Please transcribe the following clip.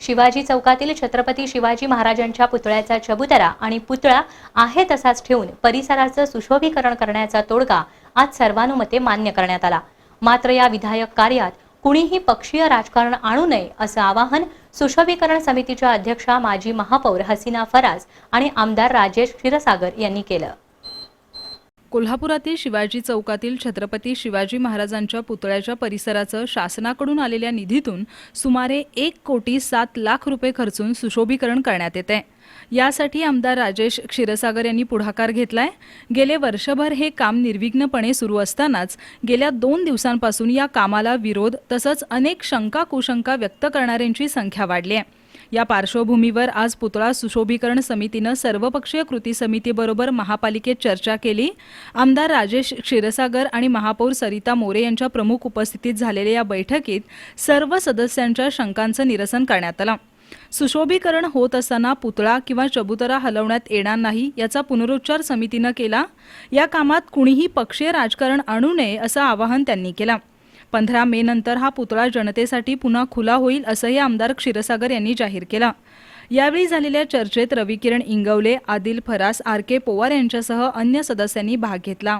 शिवाजी चौकातील छत्रपती शिवाजी महाराजांच्या पुतळ्याचा चबुतरा आणि पुतळा आहे तसाच ठेवून परिसराचं सुशोभीकरण करण्याचा तोडगा आज सर्वानुमते मान्य करण्यात आला. मात्र या विधायक कार्यात कुणीही पक्षीय राजकारण आणू नये असं आवाहन सुशोभीकरण समितीच्या अध्यक्षा माजी महापौर हसीना फराज आणि आमदार राजेश क्षीरसागर यांनी केलं. कोल्हापुरातील शिवाजी चौकातील छत्रपती शिवाजी महाराजांच्या पुतळ्याच्या परिसराचं शासनाकडून आलेल्या निधीतून सुमारे एक कोटी सात लाख रुपये खर्चून सुशोभीकरण करण्यात येते यासाठी आमदार राजेश क्षीरसागर यांनी पुढाकार घेतलाय. गेले वर्षभर हे काम निर्विघ्नपणे सुरू असतानाच गेल्या दोन दिवसांपासून या कामाला विरोध तसंच अनेक शंका कुशंका व्यक्त करणाऱ्यांची संख्या वाढली आहे. या पार्श्वभूमीवर आज पुतळा सुशोभीकरण समितीनं सर्वपक्षीय कृती समितीबरोबर महापालिकेत चर्चा केली. आमदार राजेश क्षीरसागर आणि महापौर सरिता मोरे यांच्या प्रमुख उपस्थितीत झालेल्या या बैठकीत सर्व सदस्यांच्या शंकांचं निरसन करण्यात आलं. सुशोभीकरण होत असताना पुतळा किंवा चबुतरा हलवण्यात येणार नाही याचा पुनरुच्चार समितीनं केला. या कामात कुणीही पक्षीय राजकारण आणू नये असं आवाहन त्यांनी केलं. पंधरा मे नंतर हा पुतळा जनतेसाठी पुन्हा खुला होईल असंही आमदार क्षीरसागर यांनी जाहीर केला. यावेळी झालेल्या चर्चेत रविकिरण इंगवले आदिल फरास आर के पोवार यांच्यासह अन्य सदस्यांनी भाग घेतला.